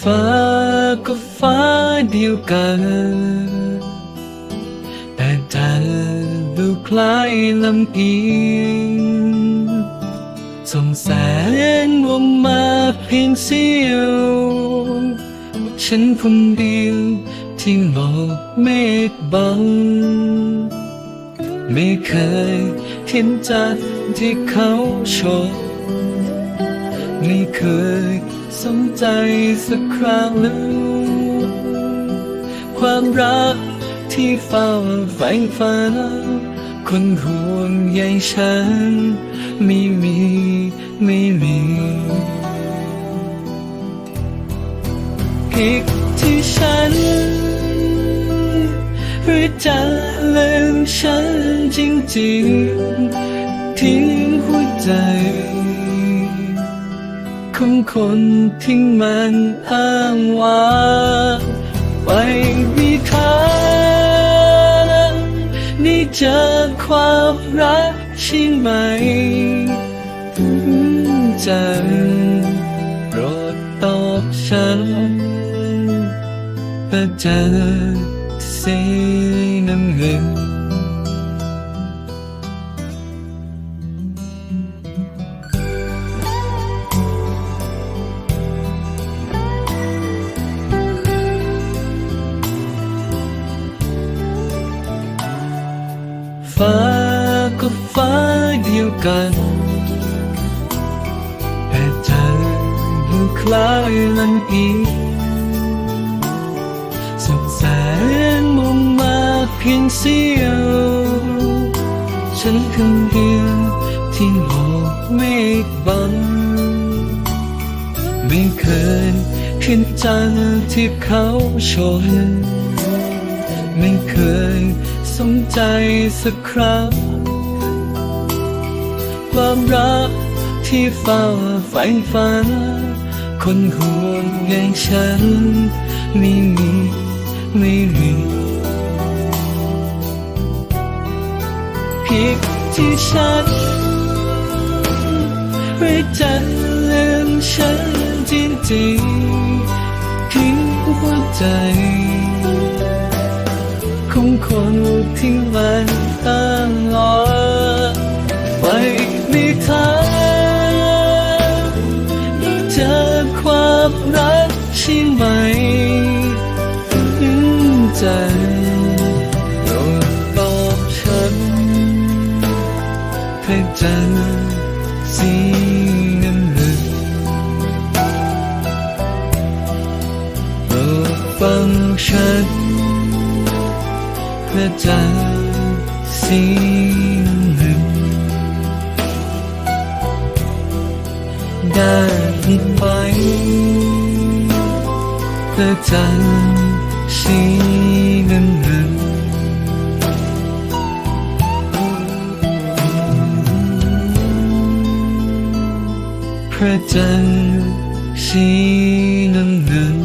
ฟ้าก็ฟ้าเดียวกัน แต่เธอดูคล้ายลำเอียงส่งแสงลงมาเพียงเสี้ยวฉันคนเดียวที่หมอกเมฆบัง ไม่เคยเห็นจันที่เขาโชว์ ไม่เคยสนใจสักครั้งเลยความรักที่เฝ้าใฝ่ฝันคนห่วงใยฉัน ไม่มีไม่มีผิดที่ฉันหรือจะลืมฉันจริงๆทิ้ ของคนที่มันอ้างว่าไม่มีค่านี่เจอความรักใช่ไหมจันโปรดตอบฉันเพื่เจอสีน้ำเงิน ฟ้าก็ฟ้าเดียวกันแต่เธอดูคล้ายลันอีสุดแสงมุมมาเพียงเสี้ยวฉันคนเดียวที่หมอกเมฆบังไม่เคยเห็นจันที่เขาชนไม่เคย สนใจสักครั้งความรักที่เฝ้าใฝ่ฝัน คนห่วงอย่งฉัน ไม่มีไม่มีผิดที่ฉันหรือจะลืมฉันจริงๆทิ้งหัวใจ คนที่มันตั้งรอไม่มีทางเจอความรักใช่ไหมถึงใจโปรดตอบฉันเพื่อเจอสีน้ำเงินโปรดฟังฉัน พื่อเจอสีหนึ่งได้ยินไหมเพื่อเจอสีหนึ่งหนึ่งเพื่อเจอสีหนึ่งหนึ่ง